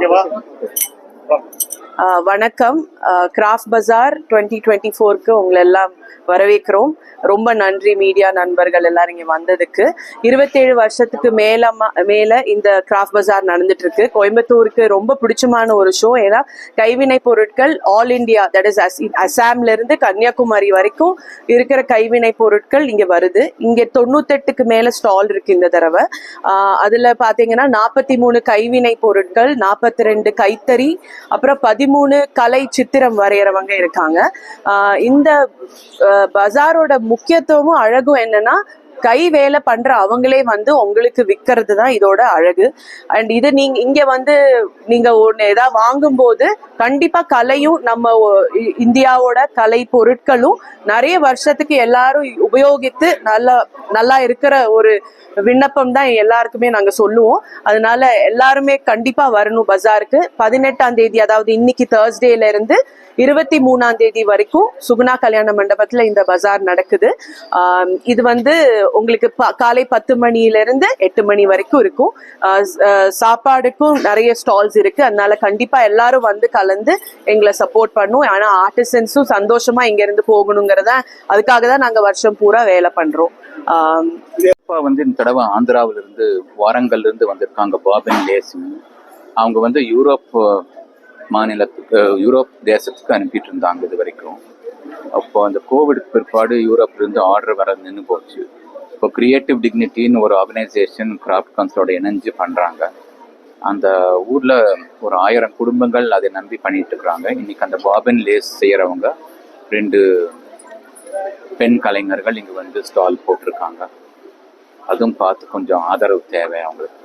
Дела? வணக்கம். கிராஃப்ட் பஜார் twenty twenty ஃபோருக்கு உங்களை எல்லாம் வரவேற்கிறோம். ரொம்ப நன்றி மீடியா நண்பர்கள் எல்லாரும் இங்கே வந்ததுக்கு. இருபத்தேழு வருஷத்துக்கு மேல மேல இந்த கிராஃப்ட் பஜார் நடந்துட்டு இருக்கு கோயம்புத்தூருக்கு ரொம்ப பிடிச்சமான ஒரு ஷோ ஏன்னா கைவினை பொருட்கள் ஆல் இந்தியா தட் இஸ் அசாம்ல இருந்து கன்னியாகுமரி வரைக்கும் இருக்கிற கைவினை பொருட்கள் இங்க வருது. இங்க தொண்ணூத்தெட்டுக்கு மேல ஸ்டால் இருக்கு இந்த தடவை. ஆஹ் அதுல பாத்தீங்கன்னா நாற்பத்தி மூணு கைவினை பொருட்கள் நாற்பத்தி ரெண்டு கைத்தறி அப்புறம் பதிமூணு கலை சித்திரம் வரைகிறவங்க இருக்காங்க. இந்த பஜாரோட முக்கியத்துவமும் அழகும் என்னன்னா கை வேலை பண்ற அவங்களே வந்து உங்களுக்கு விற்கிறது தான் இதோட அழகு. அண்ட் இது நீங்க இங்க வந்து நீங்க ஒன்று ஏதாவது வாங்கும்போது கண்டிப்பா கலையும் நம்ம இ- இந்தியாவோட கலை பொருட்களும் நிறைய வருஷத்துக்கு எல்லாரும் உபயோகித்து நல்லா நல்லா இருக்கிற ஒரு விண்ணப்பம் தான் எல்லாருக்குமே நாங்க சொல்லுவோம். அதனால எல்லாருமே கண்டிப்பா வரணும் பஜாருக்கு. பதினெட்டாம் தேதி அதாவது இன்னைக்கு தேர்ஸ்டேல இருந்து இருபத்தி மூணாம் தேதி வரைக்கும் சுகுணா கல்யாண மண்டபத்துல இந்த பஜார் நடக்குது. இது வந்து உங்களுக்கு ப- காலை பத்து மணியிலிருந்து எட்டு மணி வரைக்கும் இருக்கும். சாப்பாடுக்கும் நிறைய ஸ்டால்ஸ் இருக்கு. அதனால கண்டிப்பா எல்லாரும் வந்து கலந்து எங்களை சப்போர்ட் பண்ணும். ஆனா ஆர்டிசன்ஸும் சந்தோஷமா இங்க இருந்து போகணுங்கிறத அதுக்காக தான் நாங்க வருஷம் பூரா வேலை பண்றோம். வந்து இந்த தடவை ஆந்திராவில இருந்து வாரங்கல்ல இருந்து வந்திருக்காங்க பாபின் லேசிங் அவங்க வந்து யூரோப் மாநிலத்துக்கு யூரோப் தேசத்துக்கு அனுப்பிட்டு இருந்தாங்க இது வரைக்கும். அப்போ அந்த கோவிட் பிற்பாடு யூரோப்ல இருந்து ஆர்டர் வர நின்று போச்சு. இப்போ கிரியேட்டிவ் டிக்னிட்டின்னு ஒரு ஆர்கனைசேஷன் கிராஃப்ட் கன்ஸோட இணைஞ்சு பண்ணுறாங்க அந்த ஊரில் ஒரு ஆயிரம் குடும்பங்கள் அதை நம்பி பண்ணிட்டு இருக்கிறாங்க இன்னைக்கு அந்த பாபின் லேஸ் செய்கிறவங்க ரெண்டு பெண் கலைஞர்கள் இங்கே வந்து ஸ்டால் போட்டிருக்காங்க. அதுவும் பார்த்து கொஞ்சம் ஆதரவு தேவை அவங்களுக்கு.